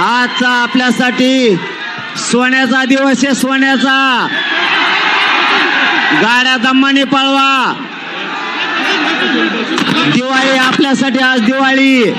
आजचा आपल्यासाठी सोन्याचा दिवस आहे सोन्याचा. गाड्या दम्माने पळवा. दिवाळी आपल्यासाठी आज दिवाळी.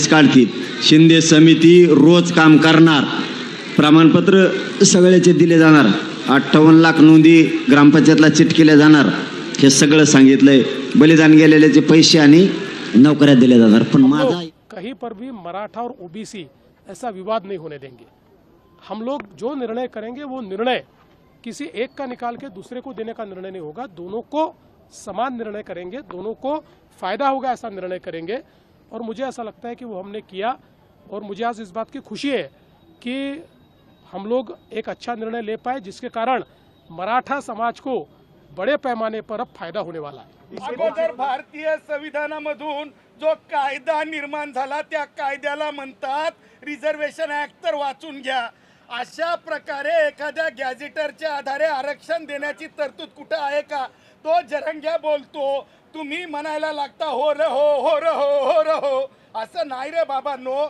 काढतील. शिंदे समिती रोज काम करणार. प्रमाणपत्र सगळ्याचे दिले जाणार. अठ्ठावन्न लाख नोंदी ग्रामपंचायतला चिट केल्या जाणार. हे सगळं सांगितलंय. बलिदान गेलेल्याचे पैसे आणि नोकऱ्या दिल्या जाणार. पण माझा कहीं पर भी मराठा और ओबीसी ऐसा विवाद नहीं होने देंगे। हम लोग जो निर्णय करेंगे वो निर्णय किसी एक का निकाल के दूसरे को देने का निर्णय नहीं होगा। दोनों को समान निर्णय करेंगे दोनों को फायदा होगा ऐसा निर्णय करेंगे। और मुझे ऐसा लगता है कि वो हमने किया और मुझे आज इस बात की खुशी है कि हम लोग एक अच्छा निर्णय ले पाए जिसके कारण मराठा समाज को बड़े पैमाने पर अब फायदा होने वाला है। अगोदर भारतीय संविधानामधून जो कायदा निर्माण झाला त्या कायद्याला म्हणतात रिझर्वेशन ऍक्ट तर वाचून घ्या. अशा प्रकारे एखाद्या गॅझेटरच्या आधारे आरक्षण देण्याची तरतूद कुठं आहे का? तो जरंग्या बोलतो तुम्ही म्हणायला लागता हो र हो हो र हो हो र हो. असं नाही रे बाबांनो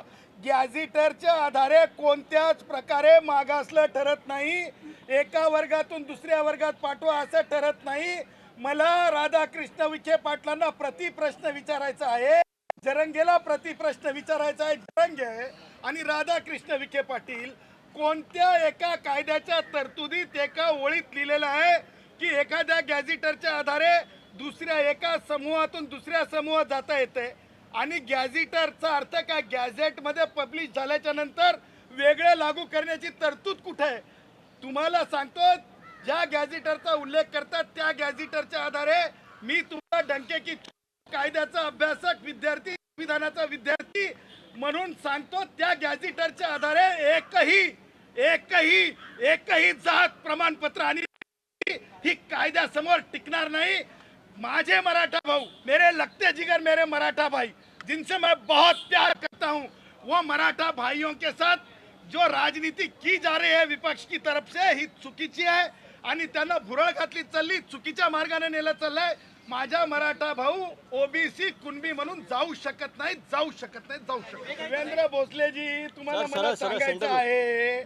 गॅझिटरच्या आधारे कोणत्याच प्रकारे मागासलं ठरत नाही. एका वर्गातून दुसऱ्या वर्गात पाठवा असं ठरत नाही. मला राधाकृष्ण विखे पाटलांना प्रतिप्रश्न विचारायचा आहे. जरंगेला प्रतिप्रश्न विचारायचा आहे जरंगे आणि राधाकृष्ण विखे पाटील कोणत्या एका कायद्याच्या तरतुदीत एका ओळीत लिहिलेलं आहे? की एखाद्या गॅझेटरच्या आधारे दुसऱ्या एका समूहातून दुसऱ्या समूहात जाता येते. आणि गॅझेटरचा अर्थ काय? गॅझेटमध्ये पब्लिश झाल्याच्यानंतर वेगळं लागू करण्याची तरतूद कुठे आहे? तुम्हाला सांगतो ज्या गॅझेटरचा उल्लेख करतात त्या गॅझेटरच्या आधारे मी तुम्हाला डंके की कायद्याचा अभ्यासक विद्यार्थी संविधानाचा विद्यार्थी म्हणून सांगतो त्या गॅझेटरच्या आधारे एकही एकही एकही जात प्रमाणपत्र आणि ही कायद्यासमोर टिकणार नाही. माझे मराठा भाऊ मेरे लगते जिगर मेरे मराठा भाई जिनसे मैं बहुत प्यार करता हूँ वो मराठा भाइयों के साथ जो राजनीति की जा रही है विपक्ष की तरफ से ही चुकीची आहे आणि त्यांना भुरळ घातली चालली चुकीच्या मार्गाने नेलं चाललंय. माझा मराठा भाऊ ओबीसी कुणबी म्हणून जाऊ शकत नाही जाऊ शकत नाही जाऊ शकत नाही. देवेंद्र भोसलेजी तुम्हाला मला सांगायचं आहे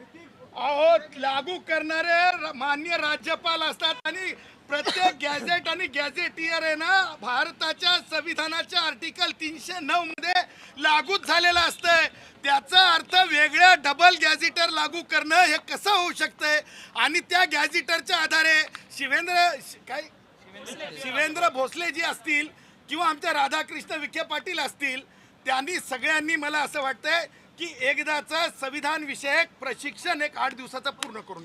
अहो लागू करणारे मान्य राज्यपाल असतात आणि प्रत्येक गॅझेट आणि गॅझेटियर आहे ना भारताच्या संविधानाच्या आर्टिकल तीनशे नऊ मध्ये लागूच झालेलं असतंय. त्याचा अर्थ वेगळ्या डबल गॅझेटर लागू करणं हे कसं होऊ शकतंय? आणि त्या गॅझेटरच्या आधारे शिवेंद्र काय? शिवेंद्र भोसले जी असतील किंवा आमच्या राधाकृष्ण विखे पाटील असतील त्यांनी सगळ्यांनी मला असं वाटतंय की एकदाचं संविधान विषयक प्रशिक्षण एक आठ दिवसाचं पूर्ण करून